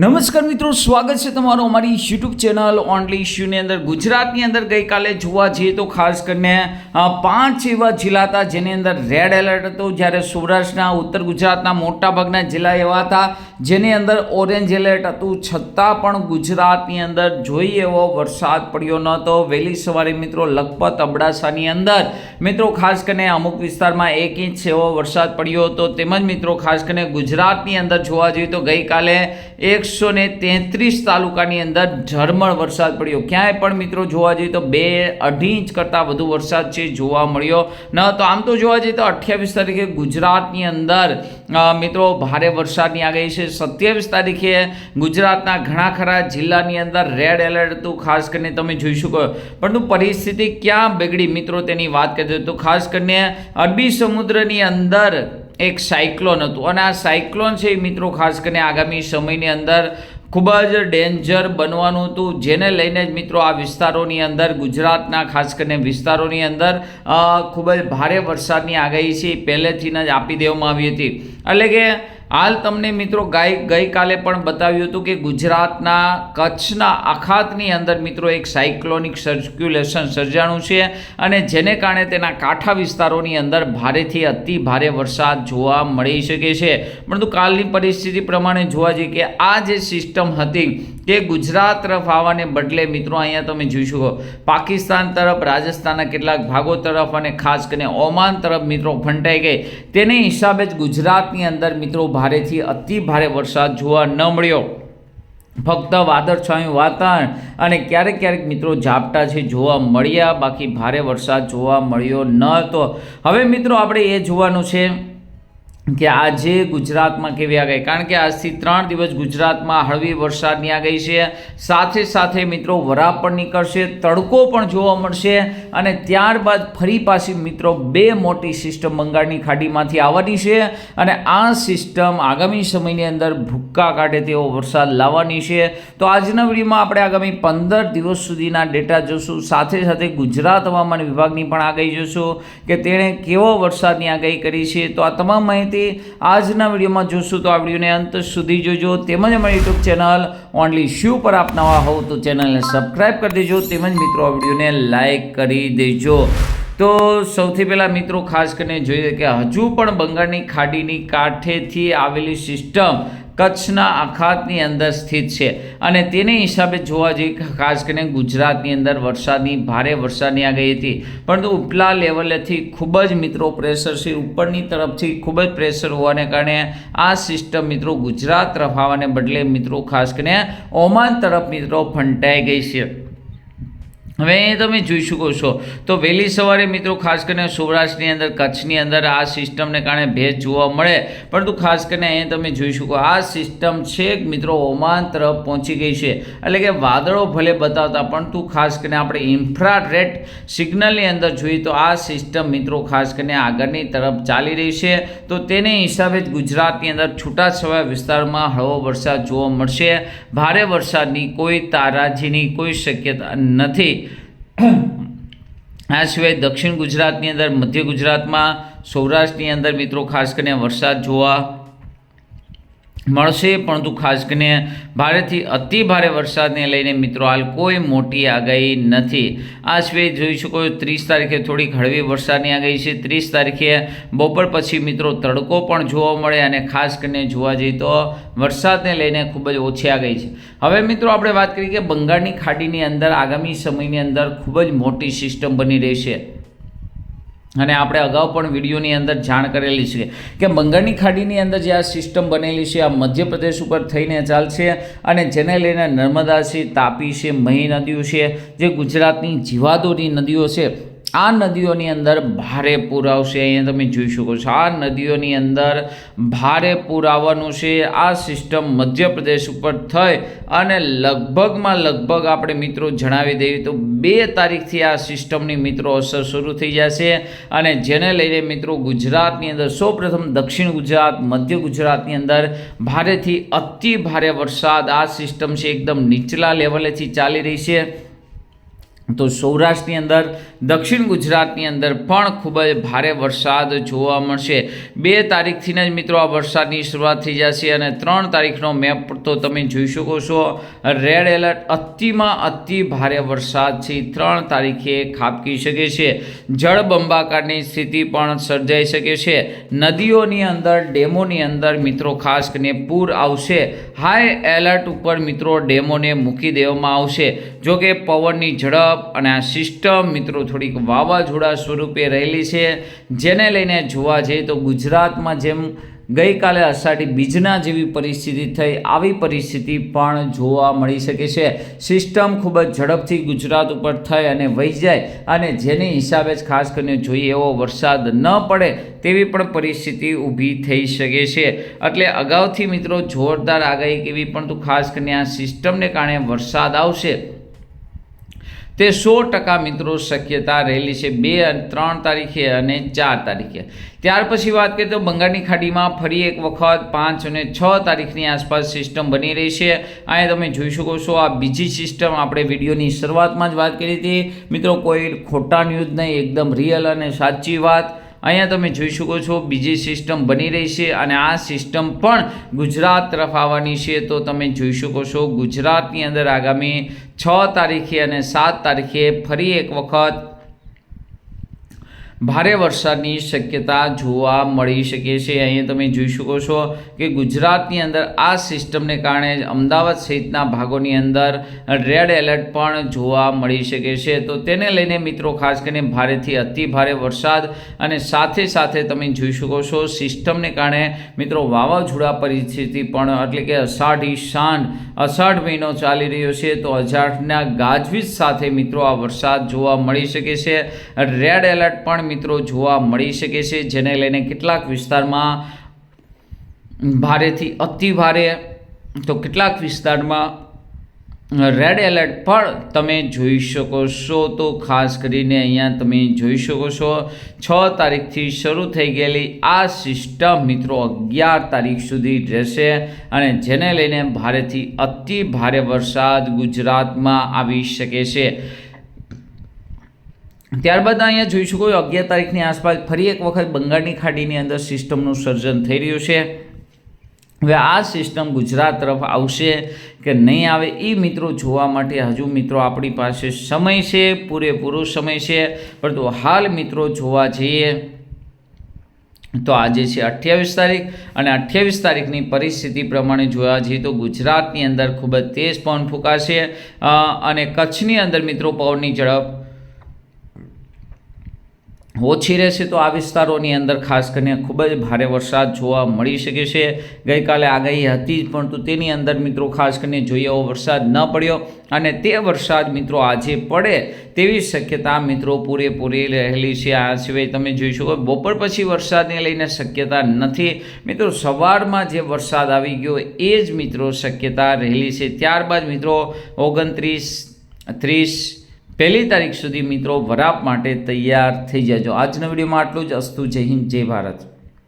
નમસ્કાર મિત્રો, સ્વાગત છે તમારું અમારી યુટ્યુબ ચેનલ ઓનલી ઇશ્યુની અંદર. ગુજરાતની અંદર ગઈકાલે જોવા જઈએ તો ખાસ કરીને પાંચ એવા જિલ્લા હતા જેની અંદર રેડ એલર્ટ હતું. જ્યારે સૌરાષ્ટ્રના, ઉત્તર ગુજરાતના મોટાભાગના જિલ્લા એવા હતા જેની અંદર ઓરેન્જ એલર્ટ હતું. છતાં પણ ગુજરાતની અંદર જોઈ એવો વરસાદ પડ્યો ન હતો વહેલી સવારે મિત્રો લખપત અબડાસાની અંદર, મિત્રો ખાસ કરીને અમુક વિસ્તારમાં એક ઇંચ એવો વરસાદ પડ્યો હતો. તેમજ મિત્રો ખાસ કરીને ગુજરાતની અંદર જોવા જઈએ તો ગઈકાલે એકસો ને તેત્રીસ તાલુકાની અંદર ઝરમર વરસાદ પડ્યો. ક્યાંય પણ મિત્રો જોવા જઈએ તો બે અઢી ઇંચ કરતાં વધુ વરસાદ છે જોવા મળ્યો ન. તો આમ તો જોવા જઈએ તો અઠ્યાવીસ તારીખે ગુજરાતની અંદર મિત્રો ભારે વરસાદની આગાહી છે. સત્યાવીસ તારીખે ગુજરાતના ઘણા ખરા જિલ્લાની અંદર રેડ એલર્ટ હતું, ખાસ કરીને તમે જોઈ શકો પરંતુ પરિસ્થિતિ ક્યાં બગડી? મિત્રો, તેની વાત કરીએ તો ખાસ કરીને અરબી સમુદ્રની અંદર એક સાયક્લોન હતું. અને આ સાયક્લોન છે એ મિત્રો ખાસ કરીને આગામી સમયની અંદર ખૂબ જ ડેન્જર બનવાનું હતું, જેને લઈને જ મિત્રો આ વિસ્તારોની અંદર, ગુજરાતના ખાસ કરીને વિસ્તારોની અંદર ખૂબ જ ભારે વરસાદની આગાહી છે પહેલેથી જ આપી દેવામાં આવી હતી. એટલે કે હાલ તમને મિત્રો ગાય ગઈકાલે પણ બતાવ્યું હતું કે ગુજરાતના કચ્છના અખાતની અંદર મિત્રો એક સાયક્લોનિક સર્ક્યુલેશન સર્જાણું છે અને જેને કારણે તેના કાંઠા વિસ્તારોની અંદર ભારેથી અતિ ભારે વરસાદ જોવા મળી શકે છે. પરંતુ કાલની પરિસ્થિતિ પ્રમાણે જોવા જઈએ કે આ જે સિસ્ટમ હતી કે ગુજરાત તરફ આવવાને બદલે, મિત્રો, અહીંયા તમે જોઈ શકો, પાકિસ્તાન તરફ, રાજસ્થાનના કેટલાક ભાગો તરફ અને ખાસ કરીને ઓમાન તરફ, મિત્રો, ફંટાઈ ગઈ. તેને હિસાબે જ ગુજરાતની અંદર, મિત્રો, ભારેથી અતિ ભારે વરસાદ જોવા ન મળ્યો. ફક્ત વાદળછાયું વાતાવરણ અને ક્યારેક ક્યારેક, મિત્રો, ઝાપટા છે જોવા મળ્યા, બાકી ભારે વરસાદ જોવા મળ્યો ન હતો. હવે, મિત્રો, આપણે એ જોવાનું છે કે આજે ગુજરાતમાં કેવી આગાહી કારણ કે આજથી ત્રણ દિવસ ગુજરાતમાં હળવી વરસાદની આગાહી છે. સાથે સાથે મિત્રો વરા પણ નીકળશે, તડકો પણ જોવા મળશે અને ત્યારબાદ ફરી પાછી મિત્રો બે મોટી સિસ્ટમ બંગાળની ખાડીમાંથી આવવાની છે અને આ સિસ્ટમ આગામી સમયની અંદર ભૂક્કા કાઢે તેવો વરસાદ લાવવાની છે. તો આજના વિડીયોમાં આપણે આગામી પંદર દિવસ સુધીના ડેટા જોશું. સાથે સાથે ગુજરાત હવામાન વિભાગની પણ આગાહી જોશું કે તેણે કેવો વરસાદની આગાહી કરી છે. તો આ તમામ માહિતી આજના વિડીયોમાં જોશું તો આ વિડીયોને અંત સુધી જોજો. તેમજ અમારી યુટ્યુબ ચેનલ ઓનલી શ્યુ પર આપ નવા હોવ તો ચેનલને સબસ્ક્રાઈબ કરી દેજો. તેમજ મિત્રો, આ વિડીયોને લાઇક કરી દેજો. તો સૌથી પહેલાં મિત્રો, ખાસ કરીને જોઈએ કે હજુ પણ બંગાળની ખાડીની કાંઠેથી આવેલી સિસ્ટમ કચ્છના અખાતની અંદર સ્થિત છે. અને તેને હિસાબે જોવા જઈએ કે ખાસ કરીને ગુજરાતની અંદર વરસાદની, ભારે વરસાદની આગાહી હતી. પરંતુ ઉપલા લેવલેથી ખૂબ જ મિત્રો પ્રેશર છે. ઉપરની તરફથી ખૂબ જ પ્રેશર હોવાને કારણે આ સિસ્ટમ મિત્રો ગુજરાત તરફ આવવાને બદલે મિત્રો ખાસ કરીને ઓમાન તરફ મિત્રો ફંટાઈ ગઈ છે. હવે એ તમે જોઈ શકો છો. તો વહેલી સવારે મિત્રો ખાસ કરીને સૌરાષ્ટ્રની અંદર, કચ્છની અંદર આ સિસ્ટમને કારણે ભેજ જોવા મળે. પરંતુ ખાસ કરીને અહીં તમે જોઈ શકો, આ સિસ્ટમ છેક મિત્રો ઓમાન તરફ પહોંચી ગઈ છે. એટલે કે વાદળો ભલે બતાવતા, પરંતુ ખાસ કરીને આપણે ઇન્ફ્રારેડ સિગ્નલની અંદર જોઈએ તો આ સિસ્ટમ મિત્રો ખાસ કરીને આગળની તરફ ચાલી રહી છે. તો તેને હિસાબે જ ગુજરાતની અંદર છૂટાછવાયા વિસ્તારમાં હળવો વરસાદ જોવા મળશે. ભારે વરસાદની કોઈ તારાજીની કોઈ શક્યતા નથી. આ સિવાય દક્ષિણ ગુજરાતની અંદર મધ્ય ગુજરાતમાં સૌરાષ્ટ્રની અંદર મિત્રો ખાસ કરીને વરસાદ જોવા મળશે, પરંતુ ખાસ કરીને ભારેથી અતિ ભારે વરસાદને લઈને મિત્રો હાલ કોઈ મોટી આગાહી નથી. આ સિવાય જોઈ શકો ત્રીસ તારીખે થોડીક હળવી વરસાદની આગાહી છે. ત્રીસ તારીખે બપોર પછી મિત્રો તડકો પણ જોવા મળે અને ખાસ કરીને જોવા જઈએ તો વરસાદને લઈને ખૂબ જ ઓછી આગાહી છે. હવે મિત્રો આપણે વાત કરીએ કે બંગાળની ખાડીની અંદર આગામી સમયની અંદર ખૂબ જ મોટી સિસ્ટમ બની રહી છે અને આપણે અગાઉ પણ વિડીયોની અંદર જાણ કરેલી છે કે બંગાળની ખાડીની અંદર જે આ સિસ્ટમ બનેલી છે, આ મધ્યપ્રદેશ ઉપર થઈને ચાલશે અને જેને લઈને નર્મદા છે, તાપી છે, મહી નદીઓ છે, જે ગુજરાતની જીવાદોરી નદીઓ છે આ નદીઓની અંદર ભારે પૂર આવશે. અહીંયા તમે જોઈ શકો છો, આ નદીઓની અંદર ભારે પૂર આવવાનું છે. આ સિસ્ટમ મધ્યપ્રદેશ ઉપર થઈ અને લગભગમાં લગભગ આપણે મિત્રો જણાવી દઈએ તો બે તારીખથી આ સિસ્ટમની મિત્રો અસર શરૂ થઈ જશે અને જેને લઈને મિત્રો ગુજરાતની અંદર સૌપ્રથમ દક્ષિણ ગુજરાત, મધ્ય ગુજરાતની અંદર ભારેથી અતિ ભારે વરસાદ આ સિસ્ટમ છે, એકદમ નીચલા લેવલેથી ચાલી રહી છે. તો સૌરાષ્ટ્રની અંદર, દક્ષિણ ગુજરાતની અંદર પણ ખૂબ જ ભારે વરસાદ જોવા મળશે. બે તારીખથી જ મિત્રો આ વરસાદની શરૂઆત થઈ જશે અને ત્રણ તારીખનો મેપ તો તમે જોઈ શકો છો. રેડ એલર્ટ અતિમાં અતિ ભારે વરસાદ છે. ત્રણ તારીખે ખાબકી શકે છે. જળબંબાકારની સ્થિતિ પણ સર્જાઈ શકે છે. નદીઓની અંદર, ડેમોની અંદર મિત્રો ખાસ કરીને પૂર આવશે. હાઈ એલર્ટ ઉપર મિત્રો ડેમોને મૂકી દેવામાં આવશે. જો કે પવનની ઝડપ અને આ સિસ્ટમ મિત્રો થોડીક વાવાઝોડા સ્વરૂપે રહેલી છે. જેને લઈને જોવા જઈએ તો ગુજરાતમાં જેમ ગઈકાલે અષાઢી બીજના જેવી પરિસ્થિતિ થઈ, આવી પરિસ્થિતિ પણ જોવા મળી શકે છે. સિસ્ટમ ખૂબ જ ઝડપથી ગુજરાત ઉપર થઈ અને વહી જાય અને જેની હિસાબે જ ખાસ કરીને જોઈએ એવો વરસાદ ન પડે તેવી પણ પરિસ્થિતિ ઊભી થઈ શકે છે. એટલે અગાઉથી મિત્રો જોરદાર આગાહી કેવી પણ તો ખાસ કરીને આ સિસ્ટમને કારણે વરસાદ આવશે. તે સો ટકા મિત્રો શક્યતા રહેલી છે બે ત્રણ તારીખે અને ચાર તારીખે. ત્યાર પછી વાત કરીએ તો બંગાળની ખાડીમાં ફરી એક વખત પાંચ અને છ તારીખની આસપાસ સિસ્ટમ બની રહી છે. અહીંયા તમે જોઈ શકો છો આ બીજી સિસ્ટમ આપણે વિડીયોની શરૂઆતમાં જ વાત કરી હતી. મિત્રો, કોઈ ખોટા ન્યૂઝ નહીં, એકદમ રિયલ અને સાચી વાત. અહીંયા તમે જોઈ શકો છો બીજી સિસ્ટમ બની રહી છે અને આ સિસ્ટમ પણ ગુજરાત તરફ આવવાની છે. તો તમે જોઈ શકો છો ગુજરાતની અંદર આગામી છ તારીખે અને સાત તારીખે ફરી એક વખત ભારે વરસાદની શક્યતા જોવા મળી શકે છે. અહીંયા તમે જોઈ શકો છો કે ગુજરાતની અંદર આ સિસ્ટમને કારણે અમદાવાદ સહિતના ભાગોની અંદર રેડ એલર્ટ પણ જોવા મળી શકે છે. તો તેને લઈને મિત્રો, ખાસ કરીને ભારેથી અતિ ભારે વરસાદ અને સાથે સાથે તમે જોઈ શકો છો સિસ્ટમને કારણે મિત્રો, વાવાઝોડા પરિસ્થિતિ પણ એટલે કે અષાઢી સાંઢ, અષાઢ મહિનો ચાલી રહ્યો છે. તો અષાઢના ગાજવીજ સાથે મિત્રો, આ વરસાદ જોવા મળી શકે છે. રેડ એલર્ટ પણ મિત્રો જોવા મળી શકે છે, જેને લઈને કેટલાક વિસ્તારમાં ભારેથી અતિ ભારે, તો કેટલાક વિસ્તારમાં રેડ એલર્ટ પણ તમે જોઈ શકો છો. તો ખાસ કરીને અહીંયા તમે જોઈ શકો છો, છ તારીખથી શરૂ થઈ ગયેલી આ સિસ્ટમ મિત્રો અગિયાર તારીખ સુધી રહેશે અને જેને લઈને ભારેથી અતિ ભારે વરસાદ ગુજરાતમાં આવી શકે છે. ત્યારબાદ અહીંયા જોઈ શકો અગિયાર તારીખની આસપાસ ફરી એક વખત બંગાળની ખાડીની અંદર સિસ્ટમનું સર્જન થઈ રહ્યું છે. હવે આ સિસ્ટમ ગુજરાત તરફ આવશે કે નહીં આવે એ મિત્રો જોવા માટે હજુ મિત્રો આપણી પાસે સમય છે, પૂરેપૂરો સમય છે. પરંતુ હાલ મિત્રો જોવા જઈએ તો આજે છે અઠ્યાવીસ તારીખ અને અઠ્યાવીસ તારીખની પરિસ્થિતિ પ્રમાણે જોવા જઈએ તો ગુજરાતની અંદર ખૂબ જ તેજ પવન ફૂંકાશે. અને કચ્છની અંદર મિત્રો પવનની ઝડપ ઓછી રહેશે તો આ વિસ્તારોની અંદર ખાસ કરીને ખૂબ જ ભારે વરસાદ જોવા મળી શકે છે. ગઈકાલે આગાહી હતી જ, પરંતુ તેની અંદર મિત્રો ખાસ કરીને જોઈએ એવો વરસાદ ન પડ્યો અને તે વરસાદ મિત્રો આજે પડે તેવી શક્યતા મિત્રો પૂરેપૂરી રહેલી છે. આ સિવાય તમે જોઈ શકો બપોર પછી વરસાદને લઈને શક્યતા નથી. મિત્રો સવારમાં જે વરસાદ આવી ગયો એ જ મિત્રો શક્યતા રહેલી છે. ત્યારબાદ મિત્રો ઓગણત્રીસ, ત્રીસ પહેલી તારીખ સુધી મિત્રો વરાપ માટે તૈયાર થઈ જજો. આજના વિડીયોમાં આટલું જ. અસ્તુ જય હિન્દ, જય ભારત.